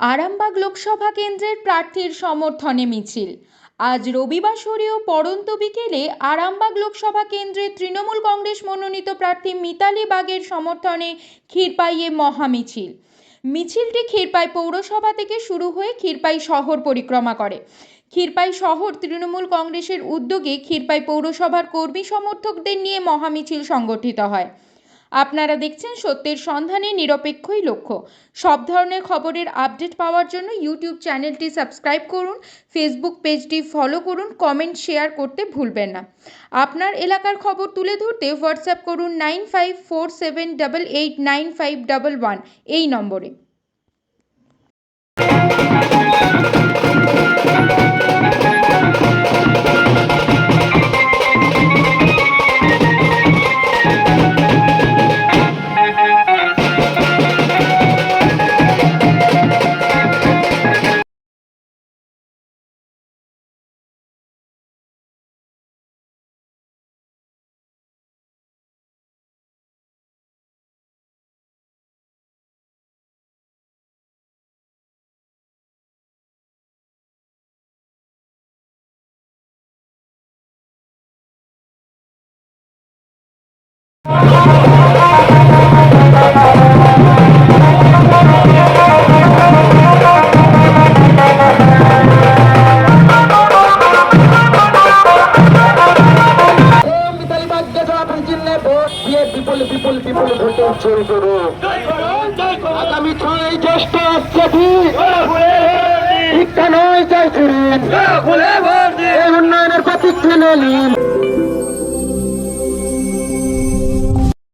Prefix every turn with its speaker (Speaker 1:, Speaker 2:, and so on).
Speaker 1: আরামবাগ লোকসভা কেন্দ্রের প্রার্থীর সমর্থনে মিছিল। আজ রবিবার সরেও পড়ন্ত বিকেলে আরামবাগ লোকসভা কেন্দ্রের তৃণমূল কংগ্রেস মনোনীত প্রার্থী মিতালি বাগের সমর্থনে ক্ষীরপাইয়ে মহামিছিল। মিছিলটি ক্ষীরপাই পৌরসভা থেকে শুরু হয়ে ক্ষীরপাই শহর পরিক্রমা করে। ক্ষীরপাই শহর তৃণমূল কংগ্রেসের উদ্যোগে ক্ষীরপাই পৌরসভার কর্মী সমর্থকদের নিয়ে মহামিছিল সংগঠিত হয়। আপনারা দেখছেন সত্যের সন্ধানে নিরপেক্ষই লক্ষ্য। সব ধরনের খবরের আপডেট পাওয়ার জন্য ইউটিউব চ্যানেলটি সাবস্ক্রাইব করুন, ফেসবুক পেজটি ফলো করুন, কমেন্ট, শেয়ার করতে ভুলবেন না। আপনার এলাকার খবর তুলে ধরতে হোয়াটসঅ্যাপ করুন nine five four seven double eight nine five double one, এই নম্বরে।
Speaker 2: বিপুল বিপুল বিপুল ভোটে জয় করো আগামী ছয় জ্যেষ্ঠ আসছে ঠিক শিক্ষা নয় চাইছিলেন উন্নয়নের প্রতীক্ষা নিন।